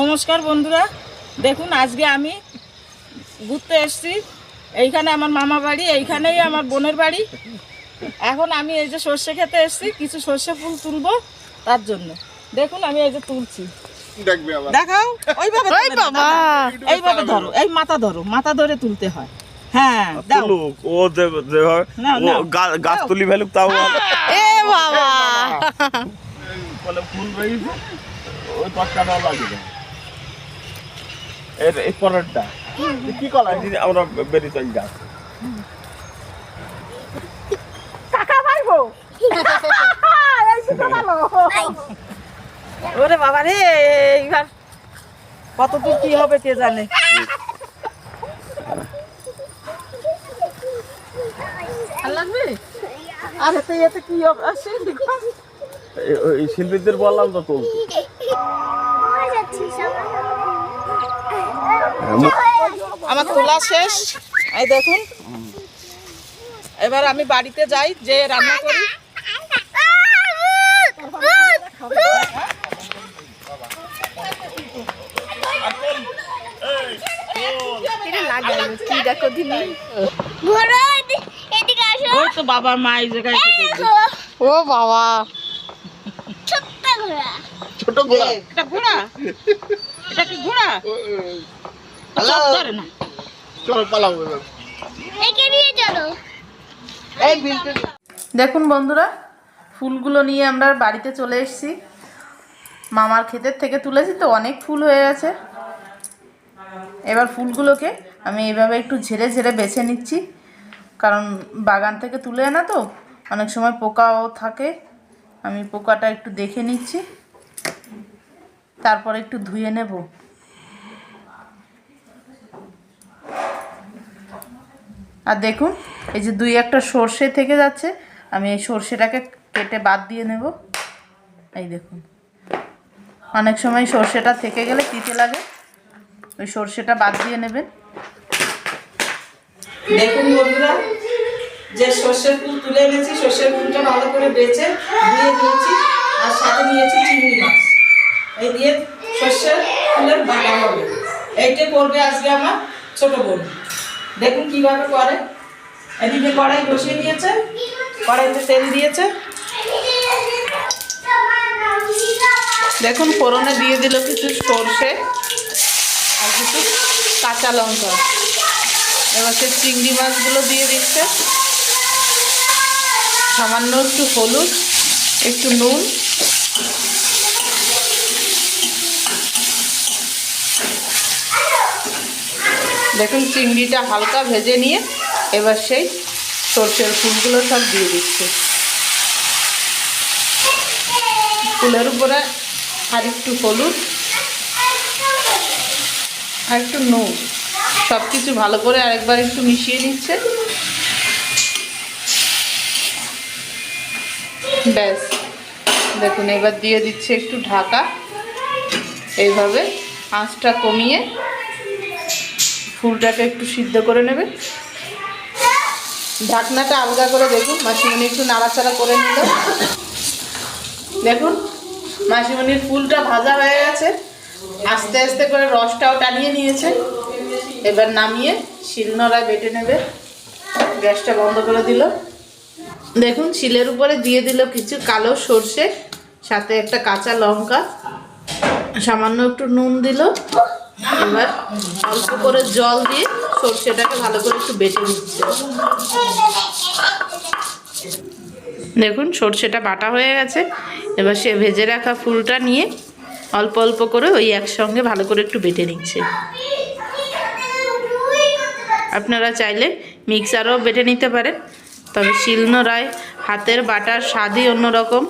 নমস্কার বন্ধুরা। দেখুন আজকে আমি ঘুরতে এসেছি। এইখানে আমার মামা বাড়ি এইখানেই আমার বোনের বাড়ি। এখন আমি এই যে সর্ষে খেতে এসেছি কিছু সর্ষে ফুল তুলবো তার জন্য। দেখুন আমি এই যে তুলছি। দেখাও ওইভাবে। এইভাবে ধরো এই মাথা ধরো মাথা ধরে তুলতে হয়। হ্যাঁ ও গাছ তুলি ফেলুক তাও এ বাবা। ফুল ওই পাটকাটা লাগে না। এর এই পরেরটা। কি কলা? আমরা বেরিয়ে চল গাছ ওরে বাবা রে এইবার কত দূর কি হবে কে জানে? আর লাগবে এতে কি হবে? এই- এই শিল্পীদের বললাম তো তুলতে আমার তোলা শেষ। এই দেখুন। এবার আমি বাড়িতে যাই যে রান্না করি। কি ঘোড়া এদি- এদিকে আসো। ওই তো বাবা মা এই জায়গায় এসে দেখবে। দেখো। ও বাবা। ছোট্ট ঘোড়া। ছোট এটা ঘোড়া? এটা কি ঘোড়া? চলো পালাবো একে নিয়ে চলো। দেখুন বন্ধুরা ফুলগুলো নিয়ে আমরা বাড়িতে চলে এসেছি। মামার ক্ষেতের থেকে তুলেছি তো অনেক ফুল হয়ে গেছে। এবার ফুলগুলোকে আমি এইভাবে একটু ঝেড়ে ঝেড়ে বেছে নিচ্ছি। কারণ বাগান থেকে তুলে আনা তো অনেক সময় পোকাও থাকে। আমি পোকাটা একটু দেখে নিচ্ছি। তারপর একটু ধুয়ে নেব। আর দেখুন, এই যে দুই একটা সর্ষে থেকে যাচ্ছে, আমি এই সর্ষেটাকে কেটে বাদ দিয়ে নেব। এই দেখুন, অনেক সময় সর্ষেটা থেকে গেলে তিতে লাগে, ওই সর্ষেটা বাদ দিয়ে নেবেন। দেখুন বন্ধুরা, যে সর্ষের ফুল তুলে এনেছি, সর্ষের ফুলটা ভালো করে বেছে ধুয়ে দিয়েছি আর সাথে নিয়েছি চিংড়ি মাছ। এই দিয়ে সর্ষের ফুলের বাটা হবে। এইটা করবে আজকে আমার ছোট বোন। দেখুন কীভাবে করে। এদিকে কড়াই বসিয়ে দিয়েছে। কড়াইতে তেল দিয়েছে। দেখুন, ফোড়নে দিয়ে দিল কিছু সর্ষে আর কিছু কাঁচা লঙ্কা। এবার সে চিংড়ি মাছগুলো দিয়ে দিচ্ছে। সামান্য একটু হলুদ, একটু নুন। দেখুন, চিংড়িটা হালকা ভেজে নিয়ে এবার সেই সর্ষের ফুলগুলো সব দিয়ে দিচ্ছে। ফুলের উপরে আর একটু হলুদ আর একটু নুন সব কিছু ভালো করে আরেকবার একটু মিশিয়ে নিচ্ছে। ব্যাস, দেখুন, এবার দিয়ে দিচ্ছে একটু ঢাকা। এইভাবে আঁচটা কমিয়ে ফুলটাকে একটু সিদ্ধ করে নেবে। ঢাকনাটা আলগা করে দেখুন, মাসিমণি একটু নাড়াচাড়া করে নিল। দেখুন, মাসিমণির ফুলটা ভাজা হয়ে গেছে। আস্তে আস্তে করে রসটাও টানিয়ে নিয়েছে। এবার নামিয়ে শিলনোড়ায় বেটে নেবে। গ্যাসটা বন্ধ করে দিল। দেখুন, শিলের উপরে দিয়ে দিল কিছু কালো সর্ষে, সাথে একটা কাঁচা লঙ্কা, সামান্য একটু নুন দিল। এবার অল্প করে জল দিয়ে সর্ষেটাকে ভালো করে একটু বেটে নিচ্ছে। দেখুন, সর্ষেটা বাটা হয়ে গেছে। এবার সে ভেজে রাখা ফুলটা নিয়ে অল্প অল্প করে ওই একসঙ্গে ভালো করে একটু বেটে নিচ্ছে। আপনারা চাইলে মিক্সারও বেটে নিতে পারেন, তবে শিলনোড়ায় হাতের বাটার স্বাদই অন্যরকম।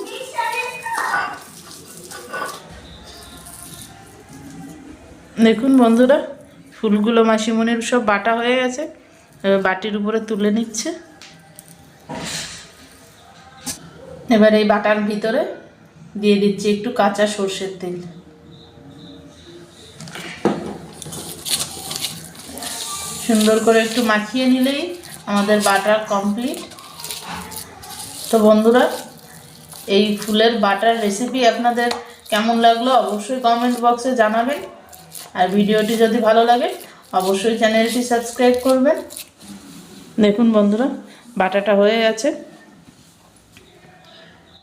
দেখুন বন্ধুরা, ফুলগুলো মাসিমণির সব বাটা হয়ে গেছে বাটির উপরে তুলে নিচ্ছে। এবার এই বাটার ভিতরে দিয়ে দিচ্ছি একটু কাঁচা সর্ষের তেল। সুন্দর করে একটু মাখিয়ে নিলেই আমাদের বাটার কমপ্লিট। তো বন্ধুরা, এই ফুলের বাটার রেসিপি আপনাদের কেমন লাগল অবশ্যই কমেন্ট বক্সে জানাবেন। আর ভিডিওটি যদি ভালো লাগে অবশ্যই চ্যানেলটি সাবস্ক্রাইব করবেন। দেখুন বন্ধুরা বাটাটা হয়ে গেছে।